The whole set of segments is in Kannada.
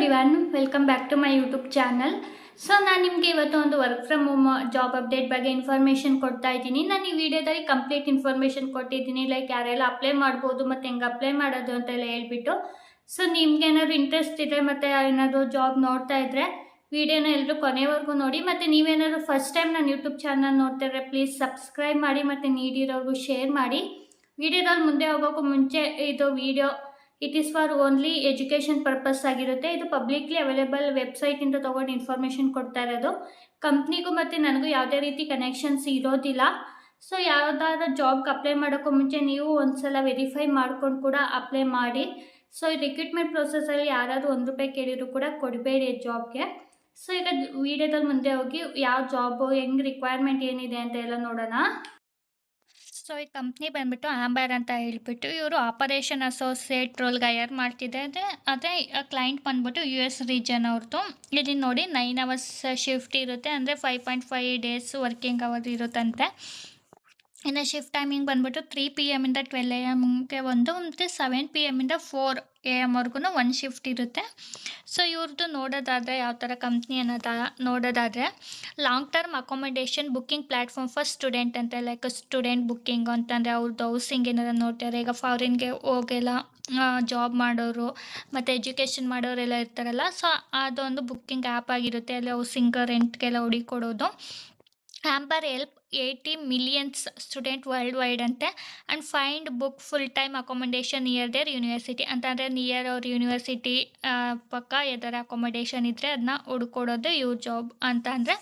Everyone welcome back to my YouTube channel so ನಾನು ನಿಮಗೆ ಇವತ್ತು ಒಂದು work from home job update ಬಗ್ಗೆ ಇನ್ಫಾರ್ಮೇಷನ್ ಕೊಡ್ತಾ ಇದ್ದೀನಿ. ನಾನು ಈ ವಿಡಿಯೋದಲ್ಲಿ ಕಂಪ್ಲೀಟ್ ಇನ್ಫಾರ್ಮೇಷನ್ ಕೊಟ್ಟಿದ್ದೀನಿ. ಲೈಕ್ ಯಾರೆಲ್ಲ ಅಪ್ಲೈ ಮಾಡ್ಬೋದು ಮತ್ತು ಹೆಂಗೆ ಅಪ್ಲೈ ಮಾಡೋದು ಅಂತೆಲ್ಲ ಹೇಳ್ಬಿಟ್ಟು. ಸೊ ನಿಮ್ಗೆ ಏನಾದ್ರು ಇಂಟ್ರೆಸ್ಟ್ ಇದೆ ಮತ್ತು ಏನಾದರೂ ಜಾಬ್ ನೋಡ್ತಾ ಇದ್ದರೆ ವಿಡಿಯೋನ ಎಲ್ಲರೂ ಕೊನೆವರೆಗೂ ನೋಡಿ. ಮತ್ತು ನೀವೇನಾದ್ರು ಫಸ್ಟ್ ಟೈಮ್ ನಾನು ಯೂಟ್ಯೂಬ್ ಚಾನಲ್ ನೋಡ್ತಾ ಇದ್ರೆ ಪ್ಲೀಸ್ ಸಬ್ಸ್ಕ್ರೈಬ್ ಮಾಡಿ ಮತ್ತು ನೀಡಿರೋರ್ಗು ಶೇರ್ ಮಾಡಿ. ವಿಡಿಯೋದಲ್ಲಿ ಮುಂದೆ ಹೋಗೋಕ್ಕೂ ಮುಂಚೆ ಇದು video it is for only education purpose ಆಗಿರುತ್ತೆ. ಇದು ಪಬ್ಲಿಕ್ಲಿ ಅವೈಲೇಬಲ್ ವೆಬ್ಸೈಟಿಂದ ತಗೊಂಡು ಇನ್ಫಾರ್ಮೇಷನ್ ಕೊಡ್ತಾ ಇರೋದು. ಕಂಪ್ನಿಗೂ ಮತ್ತು ನನಗೂ ಯಾವುದೇ ರೀತಿ ಕನೆಕ್ಷನ್ಸ್ ಇರೋದಿಲ್ಲ. ಸೊ ಯಾವುದಾದ್ರೂ ಜಾಬ್ಗೆ ಅಪ್ಲೈ ಮಾಡೋಕ್ಕೂ ಮುಂಚೆ ನೀವು ಒಂದ್ಸಲ ವೆರಿಫೈ ಮಾಡ್ಕೊಂಡು ಕೂಡ ಅಪ್ಲೈ ಮಾಡಿ. ಸೊ ಈ ರಿಕ್ರೂಟ್ಮೆಂಟ್ ಪ್ರೊಸೆಸಲ್ಲಿ ಯಾರಾದರೂ ಒಂದು ರೂಪಾಯಿ ಕೇಳಿದ್ರು ಕೂಡ ಕೊಡಬೇಡಿ ಜಾಬ್ಗೆ ಸೊ ಈಗ ವಿಡಿಯೋದಲ್ಲಿ ಮುಂದೆ ಹೋಗಿ, ಯಾವ ಜಾಬು ಹೆಂಗೆ ರಿಕ್ವೈರ್ಮೆಂಟ್ ಏನಿದೆ ಅಂತ ಎಲ್ಲ ನೋಡೋಣ. ಸೊ ಈ ಕಂಪ್ನಿ ಬಂದ್ಬಿಟ್ಟು ಆಂಬರ್ ಅಂತ ಹೇಳ್ಬಿಟ್ಟು ಇವರು ಆಪರೇಷನ್ ಅಸೋಸಿಯೇಟ್ ರೋಲ್ಗೆ ಹೈಯರ್ ಮಾಡ್ತಿದೆ ಅದೇ ಅದೇ ಕ್ಲೈಂಟ್ ಬಂದ್ಬಿಟ್ಟು ಯು ಎಸ್ ರೀಜನ್ ಅವ್ರದ್ದು ಇಲ್ಲಿ ನೋಡಿ ನೈನ್ ಅವರ್ಸ್ ಶಿಫ್ಟ್ ಇರುತ್ತೆ. ಅಂದರೆ five point five days working hour ಇರುತ್ತಂತೆ. ಇನ್ನು ಶಿಫ್ಟ್ ಟೈಮಿಂಗ್ ಬಂದ್ಬಿಟ್ಟು ತ್ರೀ ಪಿ ಎಮ್ಮಿಂದ ಟ್ವೆಲ್ ಎ ಎಮ್ಗೆ ಒಂದು, ಮತ್ತು ಸೆವೆನ್ ಪಿ ಎಮ್ಮಿಂದ ಫೋರ್ ಎ ಎಮ್ವರೆಗೂ ಒಂದು ಶಿಫ್ಟ್ ಇರುತ್ತೆ. ಸೊ ಇವ್ರದ್ದು ನೋಡೋದಾದರೆ ಯಾವ ಥರ ಕಂಪ್ನಿ ಅನ್ನೋದ ನೋಡೋದಾದರೆ long term accommodation booking platform for student ಅಂತ ಲೈಕ್ ಸ್ಟೂಡೆಂಟ್ ಬುಕ್ಕಿಂಗ್ ಅಂತಂದರೆ ಅವ್ರದ್ದು ಹೌಸಿಂಗ್ ಏನಾರ ನೋಡ್ತಾರೆ. ಈಗ ಫಾರಿನ್ಗೆ ಹೋಗೆಲ್ಲ ಜಾಬ್ ಮಾಡೋರು, ಮತ್ತು ಎಜುಕೇಷನ್ ಮಾಡೋರೆಲ್ಲ ಇರ್ತಾರಲ್ಲ ಸೊ ಅದೊಂದು ಬುಕ್ಕಿಂಗ್ ಆ್ಯಪ್ ಆಗಿರುತ್ತೆ. ಅಲ್ಲಿ ಹೌಸಿಂಗ್ ರೆಂಟ್ಗೆಲ್ಲ ಹುಡುಕೊಡೋದು Amber help eighty millions student world wide ಅಂತೆ and find book full time accommodation near there university ಅಂತಂದರೆ ನಿಯರ್ ಅವ್ರ ಯೂನಿವರ್ಸಿಟಿ ಪಕ್ಕ ಯಾವ್ದಾರ ಅಕೊಮೊಡೇಷನ್ ಇದ್ದರೆ ಅದನ್ನ ಹುಡ್ಕೊಡೋದು ಇವ್ರ ಜಾಬ್ ಅಂತ ಅಂದರೆ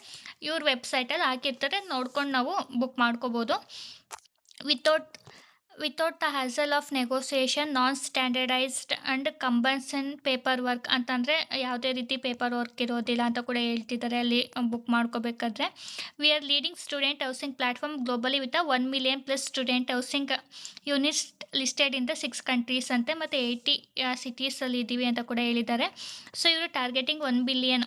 ಇವ್ರ ವೆಬ್ಸೈಟಲ್ಲಿ ಹಾಕಿರ್ತಾರೆ. ನೋಡ್ಕೊಂಡು ನಾವು ಬುಕ್ ಮಾಡ್ಕೋಬೋದು. Without without the hassle of negotiation non standardized and cumbersome paper work ಅಂತಂದರೆ ಯಾವುದೇ ರೀತಿ ಪೇಪರ್ ವರ್ಕ್ ಇರೋದಿಲ್ಲ ಅಂತ ಕೂಡ ಹೇಳ್ತಿದ್ದಾರೆ. ಅಲ್ಲಿ book ಮಾಡ್ಕೋಬೇಕಾದ್ರೆ. We are leading student housing platform globally with one million plus student housing units listed in the six countries ಅಂತೆ, ಮತ್ತು ಏಯ್ಟಿ ಸಿಟೀಸಲ್ಲಿ ಇದ್ದೀವಿ ಅಂತ ಕೂಡ ಹೇಳಿದ್ದಾರೆ. ಸೊ ಇವರು targeting one billion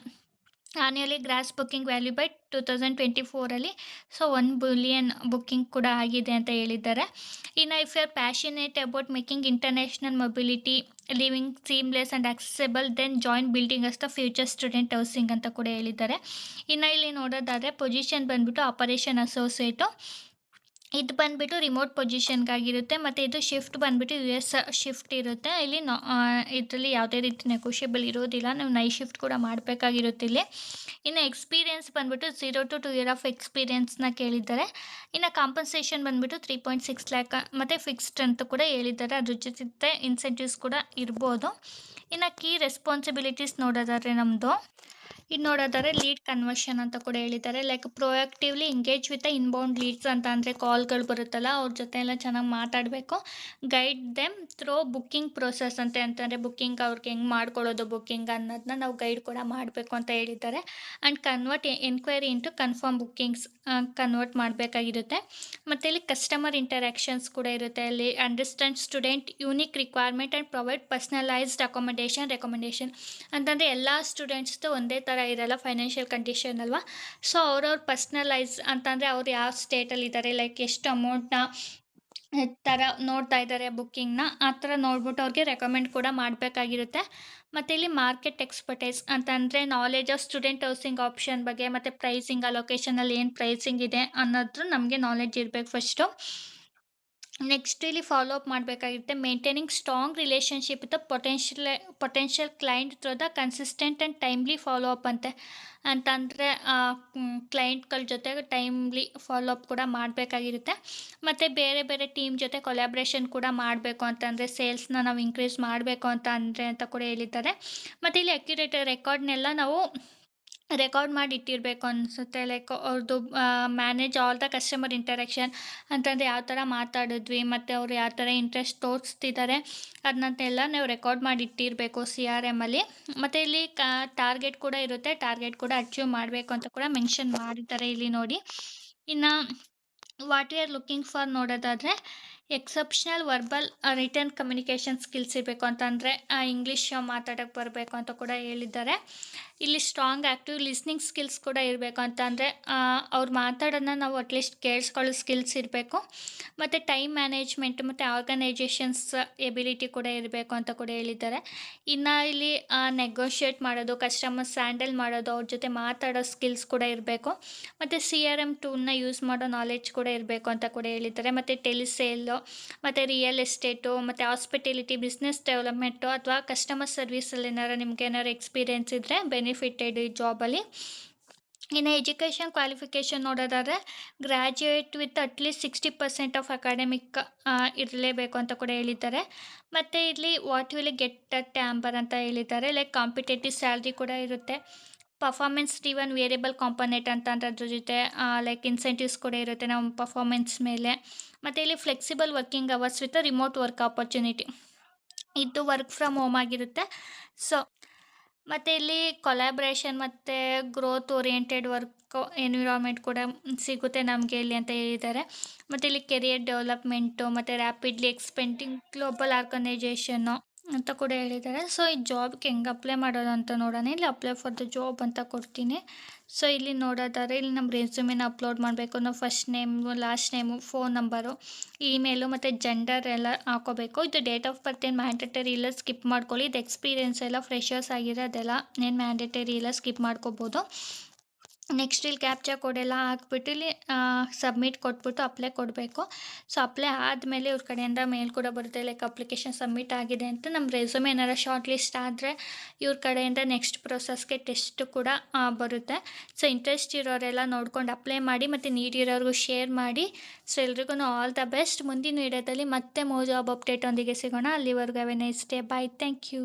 annually gross booking value by two thousand twenty ಫೋರಲ್ಲಿ so one billion booking ಕೂಡ ಆಗಿದೆ ಅಂತ ಹೇಳಿದ್ದಾರೆ. ಇನ್ನು if you are passionate about making international mobility living seamless and accessible then join building us the future student housing ಅಂತ ಕೂಡ ಹೇಳಿದ್ದಾರೆ. ಇನ್ನು ಇಲ್ಲಿ ನೋಡೋದಾದರೆ ಪೊಸಿಷನ್ ಬಂದುಬಿಟ್ಟು ಆಪರೇಷನ್ ಅಸೋಸಿಯೇಟು ಇದು ಬಂದುಬಿಟ್ಟು ರಿಮೋಟ್ ಪೊಸಿಷನ್ಗಾಗಿರುತ್ತೆ ಮತ್ತು ಇದು ಶಿಫ್ಟ್ ಬಂದುಬಿಟ್ಟು ಯು ಎಸ್ ಶಿಫ್ಟ್ ಇರುತ್ತೆ. ಇಲ್ಲಿ ನಾ ಇದರಲ್ಲಿ ಯಾವುದೇ ರೀತಿ ನೆಗೋಷಿಯಬಲ್ ಇರೋದಿಲ್ಲ. ನಾವು ನೈ ಶಿಫ್ಟ್ ಕೂಡ ಮಾಡಬೇಕಾಗಿರುತ್ತೆ ಇಲ್ಲಿ. ಇನ್ನು ಎಕ್ಸ್ಪೀರಿಯೆನ್ಸ್ ಬಂದುಬಿಟ್ಟು zero to two year of ಎಕ್ಸ್ಪೀರಿಯೆನ್ಸ್ನ ಕೇಳಿದ್ದಾರೆ. ಇನ್ನು ಕಾಂಪನ್ಸೇಷನ್ ಬಂದುಬಿಟ್ಟು ತ್ರೀ ಪಾಯಿಂಟ್ ಸಿಕ್ಸ್ ಲ್ಯಾಕ್ ಮತ್ತು ಫಿಕ್ಸ್ಡ್ ಅಂತ ಕೂಡ ಹೇಳಿದ್ದಾರೆ. ಅದ್ರ ಜೊತೆ ಇನ್ಸೆಂಟಿವ್ಸ್ ಕೂಡ ಇರ್ಬೋದು. ಇನ್ನು ಕೀ ರೆಸ್ಪಾನ್ಸಿಬಿಲಿಟೀಸ್ ನೋಡೋದಾದ್ರೆ ನಮ್ಮದು ಇದು ನೋಡೋದಾದ್ರೆ ಲೀಡ್ ಕನ್ವರ್ಷನ್ ಅಂತ ಕೂಡ ಹೇಳಿದ್ದಾರೆ. Like proactively engage with inbound leads ಅಂತ ಅಂದರೆ ಕಾಲ್ಗಳು ಬರುತ್ತಲ್ಲ, ಅವ್ರ ಜೊತೆ ಎಲ್ಲ ಚೆನ್ನಾಗಿ ಮಾತಾಡಬೇಕು. Guide them through booking process ಅಂತ, ಅಂತಂದರೆ ಬುಕ್ಕಿಂಗ್ ಅವ್ರಿಗೆ ಹೆಂಗೆ ಮಾಡ್ಕೊಳ್ಳೋದು ಬುಕ್ಕಿಂಗ್ ಅನ್ನೋದನ್ನ ನಾವು ಗೈಡ್ ಕೂಡ ಮಾಡಬೇಕು ಅಂತ ಹೇಳಿದ್ದಾರೆ. And convert enquiry into confirm bookings convert ಮಾಡಬೇಕಾಗಿರುತ್ತೆ. ಮತ್ತು ಇಲ್ಲಿ ಕಸ್ಟಮರ್ ಇಂಟರಾಕ್ಷನ್ಸ್ ಕೂಡ ಇರುತ್ತೆ. ಅಲ್ಲಿ understand student unique requirement and provide personalised accommodation recommendation ಅಂತಂದರೆ ಎಲ್ಲ ಸ್ಟೂಡೆಂಟ್ಸ್ದು ಒಂದೇ ಥರ ಇರಲ್ಲ ಫೈನಾನ್ಷಿಯಲ್ ಕಂಡೀಷನ್ ಅಲ್ವಾ? ಸೊ ಅವ್ರವ್ರ ಪರ್ಸ್ನಲೈಸ್ ಅಂತಂದರೆ ಅವ್ರು ಯಾವ ಸ್ಟೇಟಲ್ಲಿ ಇದ್ದಾರೆ ಲೈಕ್ ಎಷ್ಟು ಅಮೌಂಟ್ನ ಥರ ನೋಡ್ತಾ ಇದ್ದಾರೆ ಬುಕ್ಕಿಂಗ್ನ ಆ ಥರ ನೋಡ್ಬಿಟ್ಟು ಅವ್ರಿಗೆ ರೆಕಮೆಂಡ್ ಕೂಡ ಮಾಡಬೇಕಾಗಿರುತ್ತೆ. ಮತ್ತು ಇಲ್ಲಿ ಮಾರ್ಕೆಟ್ ಎಕ್ಸ್ಪರ್ಟೈಸ್ ಅಂತಂದರೆ knowledge of student housing option ಬಗ್ಗೆ, ಮತ್ತು ಪ್ರೈಸಿಂಗ್ ಆ ಲೊಕೇಶನಲ್ಲಿ ಏನು ಪ್ರೈಸಿಂಗ್ ಇದೆ ಅನ್ನೋದ್ರ ನಮಗೆ ನಾಲೆಜ್ ಇರಬೇಕು ಫಸ್ಟು ನೆಕ್ಸ್ಟ್ ಇಲ್ಲಿ follow up ಮಾಡಬೇಕಾಗಿರುತ್ತೆ maintaining strong relationship with potential potential client through the consistent and timely follow up ಅಂತೆ. ಅಂತಂದರೆ ಕ್ಲೈಂಟ್ಗಳ ಜೊತೆ ಟೈಮ್ಲಿ ಫಾಲೋ ಅಪ್ ಕೂಡ ಮಾಡಬೇಕಾಗಿರುತ್ತೆ. ಮತ್ತು ಬೇರೆ ಬೇರೆ ಟೀಮ್ ಜೊತೆ ಕೊಲ್ಯಾಬ್ರೇಷನ್ ಕೂಡ ಮಾಡಬೇಕು ಅಂತಂದರೆ ಸೇಲ್ಸ್ನ ನಾವು ಇನ್ಕ್ರೀಸ್ ಮಾಡಬೇಕು ಅಂತ ಅಂದರೆ ಅಂತ ಕೂಡ ಹೇಳಿದ್ದಾರೆ. ಮತ್ತು ಇಲ್ಲಿ ಅಕ್ಯುರೇಟ್ ರೆಕಾರ್ಡ್ನೆಲ್ಲ ನಾವು ರೆಕಾರ್ಡ್ ಮಾಡಿ ಇಟ್ಟಿರಬೇಕು ಅನಿಸುತ್ತೆ. ಲೈಕ್ ಅವ್ರದ್ದು manage all the customer interaction ಅಂತಂದರೆ ಯಾವ ಥರ ಮಾತಾಡಿದ್ವಿ, ಮತ್ತು ಅವ್ರು ಯಾವ ಥರ ಇಂಟ್ರೆಸ್ಟ್ ತೋರಿಸ್ತಿದ್ದಾರೆ ಅದನ್ನೆಲ್ಲ ನೀವು ರೆಕಾರ್ಡ್ ಮಾಡಿ ಇಟ್ಟಿರಬೇಕು ಸಿ ಆರ್ ಎಮ್ಮಲ್ಲಿ ಮತ್ತು ಇಲ್ಲಿ ಕ ಟಾರ್ಗೆಟ್ ಕೂಡ ಇರುತ್ತೆ. ಟಾರ್ಗೆಟ್ ಕೂಡ ಅಚೀವ್ ಮಾಡಬೇಕು ಅಂತ ಕೂಡ ಮೆನ್ಷನ್ ಮಾಡಿದ್ದಾರೆ ಇಲ್ಲಿ ನೋಡಿ. ಇನ್ನು what we are looking for ನೋಡೋದಾದರೆ exceptional verbal written communication skills ಇರಬೇಕು ಅಂತಂದರೆ ಇಂಗ್ಲೀಷ್ ಮಾತಾಡೋಕ್ಕೆ ಬರಬೇಕು ಅಂತ ಕೂಡ ಹೇಳಿದ್ದಾರೆ. ಇಲ್ಲಿ ಸ್ಟ್ರಾಂಗ್ ಆ್ಯಕ್ಟಿವ್ ಲಿಸ್ನಿಂಗ್ ಸ್ಕಿಲ್ಸ್ ಕೂಡ ಇರಬೇಕು ಅಂತ ಅಂದರೆ ಅವ್ರು ಮಾತಾಡೋದನ್ನ ನಾವು ಅಟ್ಲೀಸ್ಟ್ ಕೇಳಿಸ್ಕೊಳ್ಳೋ ಸ್ಕಿಲ್ಸ್ ಇರಬೇಕು. ಮತ್ತು ಟೈಮ್ ಮ್ಯಾನೇಜ್ಮೆಂಟ್ ಮತ್ತು ಆರ್ಗನೈಜೇಷನ್ಸ್ ಎಬಿಲಿಟಿ ಕೂಡ ಇರಬೇಕು ಅಂತ ಕೂಡ ಹೇಳಿದ್ದಾರೆ. ಇನ್ನು ಇಲ್ಲಿ ನೆಗೋಷಿಯೇಟ್ ಮಾಡೋದು ಕಸ್ಟಮರ್ಸ್ ಹ್ಯಾಂಡಲ್ ಮಾಡೋದು, ಅವ್ರ ಜೊತೆ ಮಾತಾಡೋ ಸ್ಕಿಲ್ಸ್ ಕೂಡ ಇರಬೇಕು. ಮತ್ತು ಸಿ ಆರ್ ಎಂ ಟೂಲ್ನ ಯೂಸ್ ಮಾಡೋ ನಾಲೆಡ್ಜ್ ಕೂಡ ಇರಬೇಕು ಅಂತ ಕೂಡ ಹೇಳಿದ್ದಾರೆ. ಮತ್ತು ಟೆಲಿಸೇಲು ಮತ್ತು ರಿಯಲ್ ಎಸ್ಟೇಟು ಮತ್ತು ಹಾಸ್ಪಿಟಲಿಟಿ ಬಿಸ್ನೆಸ್ ಡೆವಲಪ್ಮೆಂಟು ಅಥವಾ ಕಸ್ಟಮರ್ ಸರ್ವಿಸಲ್ಲಿ ಏನಾರು ನಿಮ್ಗೆ ಏನಾರು ಎಕ್ಸ್ಪೀರಿಯೆನ್ಸ್ ಇದ್ದರೆ ಬೆನಿಫಿಟೆಡ್ ಈ ಜಾಬಲ್ಲಿ ಇನ್ನು ಎಜುಕೇಷನ್ ಕ್ವಾಲಿಫಿಕೇಷನ್ ನೋಡೋದಾದರೆ graduate with at least sixty percent of academic ಇರಲೇಬೇಕು ಅಂತ ಕೂಡ ಹೇಳಿದ್ದಾರೆ. ಮತ್ತು ಇಲ್ಲಿ what will get at Amber ಅಂತ ಹೇಳಿದ್ದಾರೆ. ಲೈಕ್ ಕಾಂಪಿಟೇಟಿವ್ ಸ್ಯಾಲ್ರಿ ಕೂಡ ಇರುತ್ತೆ. ಪರ್ಫಾರ್ಮೆನ್ಸ್ ಡಿವನ್ ವೇರಿಯಬಲ್ ಕಾಂಪೊನೆಂಟ್ ಅಂತ ಅಂದ್ರೆ ಜೊತೆ ಲೈಕ್ ಇನ್ಸೆಂಟಿವ್ಸ್ ಕೂಡ ಇರುತ್ತೆ ನಮ್ಮ ಪರ್ಫಾರ್ಮೆನ್ಸ್ ಮೇಲೆ. ಮತ್ತು ಇಲ್ಲಿ flexible working hours with remote work opportunity ಇದು ವರ್ಕ್ ಫ್ರಮ್ ಹೋಮ್ ಆಗಿರುತ್ತೆ. ಸೊ ಮತ್ತು ಇಲ್ಲಿ ಕೊಲಾಬ್ರೇಷನ್ ಮತ್ತು ಗ್ರೋತ್ ಓರಿಯೆಂಟೆಡ್ ವರ್ಕ್ ಎನ್ವಿರಾನ್ಮೆಂಟ್ ಕೂಡ ಸಿಗುತ್ತೆ ನಮಗೆ ಇಲ್ಲಿ ಅಂತ ಹೇಳಿದ್ದಾರೆ. ಮತ್ತು ಇಲ್ಲಿ ಕೆರಿಯರ್ ಡೆವಲಪ್ಮೆಂಟು ಮತ್ತು ರ್ಯಾಪಿಡ್ಲಿ ಎಕ್ಸ್ಪೆಂಡಿಂಗ್ ಗ್ಲೋಬಲ್ ಆರ್ಗನೈಜೇಷನ್ನು ಅಂತ ಕೂಡ ಹೇಳಿದ್ದಾರೆ. ಸೊ ಈ ಜಾಬ್ಗೆ ಹೆಂಗೆ ಅಪ್ಲೈ ಮಾಡೋದು ಅಂತ ನೋಡೋಣ. ಇಲ್ಲಿ ಅಪ್ಲೈ ಫಾರ್ ದ ಜಾಬ್ ಅಂತ ಕೊಡ್ತೀನಿ. ಸೊ ಇಲ್ಲಿ ನೋಡೋದಾದ್ರೆ, ಇಲ್ಲಿ ನಮ್ಮ ರೆಸ್ಯೂಮಿನ ಅಪ್ಲೋಡ್ ಮಾಡಬೇಕು ನಾವು first name last name phone number email ಮತ್ತು ಜೆಂಡರ್ ಎಲ್ಲ ಹಾಕೋಬೇಕು. ಇದು ಡೇಟ್ ಆಫ್ ಬರ್ತ್ ಏನು ಮ್ಯಾಂಡೇಟರಿ ಇಲ್ಲ ಸ್ಕಿಪ್ ಮಾಡ್ಕೊಳ್ಳಿ. ಇದು ಎಕ್ಸ್ಪೀರಿಯೆನ್ಸ್ ಎಲ್ಲ ಫ್ರೆಶರ್ಸ್ ಆಗಿರೋದೆಲ್ಲ ಏನು ಮ್ಯಾಂಡೇಟರಿ ಇಲ್ಲ ಸ್ಕಿಪ್ ಮಾಡ್ಕೋಬೋದು. ನೆಕ್ಸ್ಟ್ ಇಲ್ಲಿ ಕ್ಯಾಪ್ಚಾ ಕೋಡ್ ಎಲ್ಲ ಹಾಕ್ಬಿಟ್ಟು ಇಲ್ಲಿ ಸಬ್ಮಿಟ್ ಕೊಟ್ಬಿಟ್ಟು ಅಪ್ಲೈ ಕೊಡಬೇಕು. ಸೊ ಅಪ್ಲೈ ಆದಮೇಲೆ ಇವ್ರ ಕಡೆಯಿಂದ ಮೇಲ್ ಕೂಡ ಬರುತ್ತೆ ಲೈಕ್ ಅಪ್ಲಿಕೇಶನ್ ಸಬ್ಮಿಟ್ ಆಗಿದೆ ಅಂತ. ನಮ್ಮ ರೆಸ್ಯೂಮ್ ಏನಾರ ಶಾರ್ಟ್ ಲಿಸ್ಟ್ ಆದರೆ ಇವ್ರ ಕಡೆಯಿಂದ ನೆಕ್ಸ್ಟ್ ಪ್ರೊಸೆಸ್ಗೆ ಟೆಸ್ಟ್ ಕೂಡ ಬರುತ್ತೆ. ಸೊ ಇಂಟ್ರೆಸ್ಟ್ ಇರೋರೆಲ್ಲ ನೋಡ್ಕೊಂಡು ಅಪ್ಲೈ ಮಾಡಿ, ಮತ್ತು ನೀಡಿರೋರ್ಗೂ ಶೇರ್ ಮಾಡಿ. ಸೊ ಎಲ್ರಿಗೂ ಆಲ್ ದ ಬೆಸ್ಟ್ ಮುಂದಿನ ವಿಡಿಯೋದಲ್ಲಿ ಮತ್ತೆ ಮೋ ಜಾಬ್ ಅಪ್ಡೇಟ್ ಒಂದಿಗೆ ಸಿಗೋಣ. ಅಲ್ಲಿವರೆಗೂ have a nice day bye thank you